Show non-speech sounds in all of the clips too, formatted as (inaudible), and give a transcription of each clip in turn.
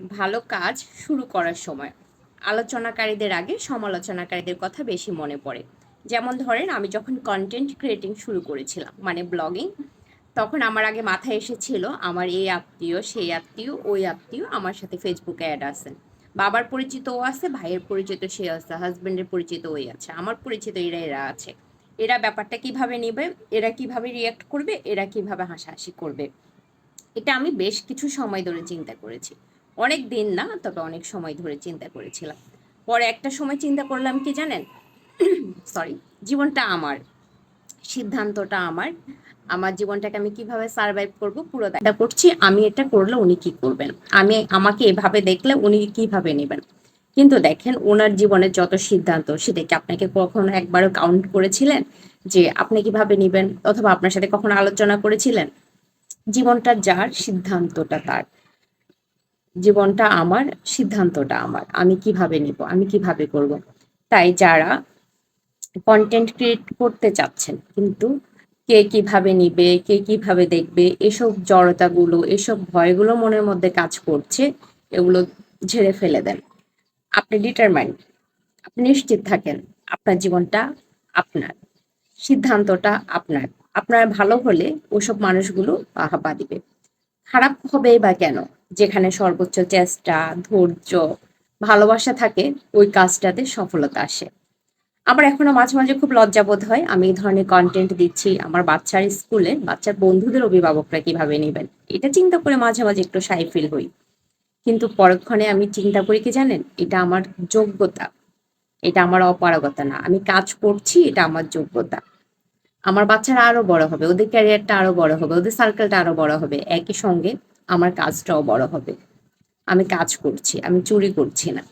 ভালো কাজ শুরু করার সময়। আলোচনাকারীদের আগে সমালোচনাকারীদের কথা বেশি মনে পড়ে। যেমন ধরেন, আমি যখন কন্টেন্ট ক্রিয়েটিং শুরু করেছিলাম মানে ব্লগিং তখন আমার আগে মাথায় এসেছিল, আমার এই আত্মীয়, সেই আত্মীয়, ওই আত্মীয় আমার সাথে ফেসবুকে অ্যাড আছেন। বাবার পরিচিত ও আছে, ভাইয়ের পরিচিত সে আছে হাজব্যান্ডের পরিচিত ওই আছে, আমার পরিচিত এরা এরা আছে। এরা ব্যাপারটা কীভাবে নেবে, এরা কীভাবে রিয়াক্ট করবে, এরা কীভাবে হাসাহাসি করবে, এটা আমি বেশ কিছু সময় ধরে চিন্তা করেছি। অনেক দিন না, তবে অনেক সময় ধরে চিন্তা করেছিলাম। পরে একটা সময় চিন্তা করলাম কি জানেন? (clears throat) সরি জীবনটা আমার, সিদ্ধান্তটা আমার। আমার জীবনটাকে আমি কীভাবে সার্ভাইভ করব পুরো দেখা করছি, আমি এটা করলে উনি কি করবেন? আমি আমাকে এভাবে দেখলে উনি কীভাবে নেবেন? কিন্তু দেখেন ওনার জীবনের যত সিদ্ধান্ত, সেটা কি আপনাকে কখনো একবারও কাউন্ট করেছিলেন? যে আপনি কীভাবে নেবেন? অথবা আপনার সাথে কখনো আলোচনা করেছিলেন? জীবনটা যার, সিদ্ধান্তটা তার। জীবনটা আমার, সিদ্ধান্তটা আমার। আমি কীভাবে নিব? আমি কীভাবে করব? তাই যারা কন্টেন্ট ক্রিয়েট করতে চাচ্ছেন, কিন্তু কে কীভাবে নিবে, কে কীভাবে দেখবে, এসব জড়তাগুলো, এসব ভয়গুলো মনের মধ্যে কাজ করছে, এগুলো ঝেড়ে ফেলে দেন। আপনি ডিটারমাইন্ড আপনি নিশ্চিত থাকেন, আপনার জীবনটা আপনার, সিদ্ধান্তটা আপনার। আপনার ভালো হলে ওসব মানুষগুলো বাহাবা দিবে। খারাপ হবে বা কেন? যেখানে সর্বোচ্চ চেষ্টা, ধৈর্য, ভালোবাসা থাকে, ওই কাজটাতে সফলতা আসে। আমার এখনও মাঝে মাঝে খুব লজ্জাবোধ হয়, আমি এই ধরনের কন্টেন্ট দিচ্ছি আমার বাচ্চার স্কুলে, বাচ্চার বন্ধুদের অভিভাবকরা কীভাবে নেবেন? এটা চিন্তা করে মাঝে মাঝে একটু সাই ফিল হই। কিন্তু পরক্ষণে আমি চিন্তা করি কি জানেন? এটা আমার যোগ্যতা। এটা আমার অপারগতা না। আমি কাজ করছি, এটা আমার যোগ্যতা। আমার বাচ্চারা আরও বড় হবে, ওদের ক্যারিয়ারটা আরও বড় হবে, ওদের সার্কেলটা আরও বড় হবে। একই সঙ্গে আমার কাজটাও বড় হবে। আমি কাজ করছি, আমি চুরি করছি না।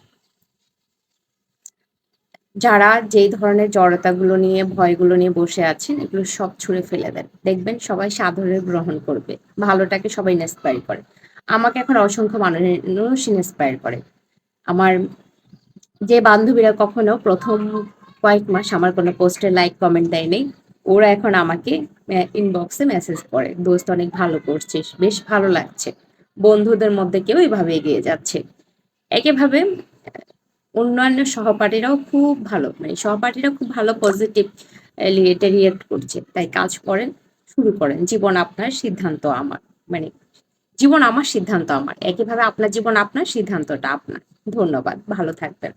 যারা যেই ধরনের জড়তাগুলো নিয়ে, ভয়গুলো নিয়ে বসে আছেন, এগুলো সব ছুঁড়ে ফেলে দেন। দেখবেন সবাই সাদরে গ্রহণ করবে। ভালোটাকে সবাই ইন্সপায়ার করে। আমাকে এখন অসংখ্য মানুষ ইন্সপায়ার করে। আমার যে বান্ধবীরা কখনো প্রথম কয়েক মাস আমার কোনো পোস্টে লাইক কমেন্ট দেয় নেই। ওরা এখন আমাকে ইনবক্সে মেসেজ করে, দোস্ত, অনেক ভালো করছিস, বেশ ভালো লাগছে। বন্ধুদের মধ্যে কেউ এভাবে এগিয়ে যাচ্ছে। একইভাবে অন্যান্য সহপাঠীরাও খুব ভালো মানে সহপাঠীরা খুব ভালো পজিটিভ রিয়েক্ট করছে। তাই কাজ করেন, শুরু করেন। জীবন আপনার সিদ্ধান্ত আমার মানে জীবন আমার সিদ্ধান্ত আমার। একইভাবে আপনার জীবন আপনার, সিদ্ধান্তটা আপনার। ধন্যবাদ, ভালো থাকবেন।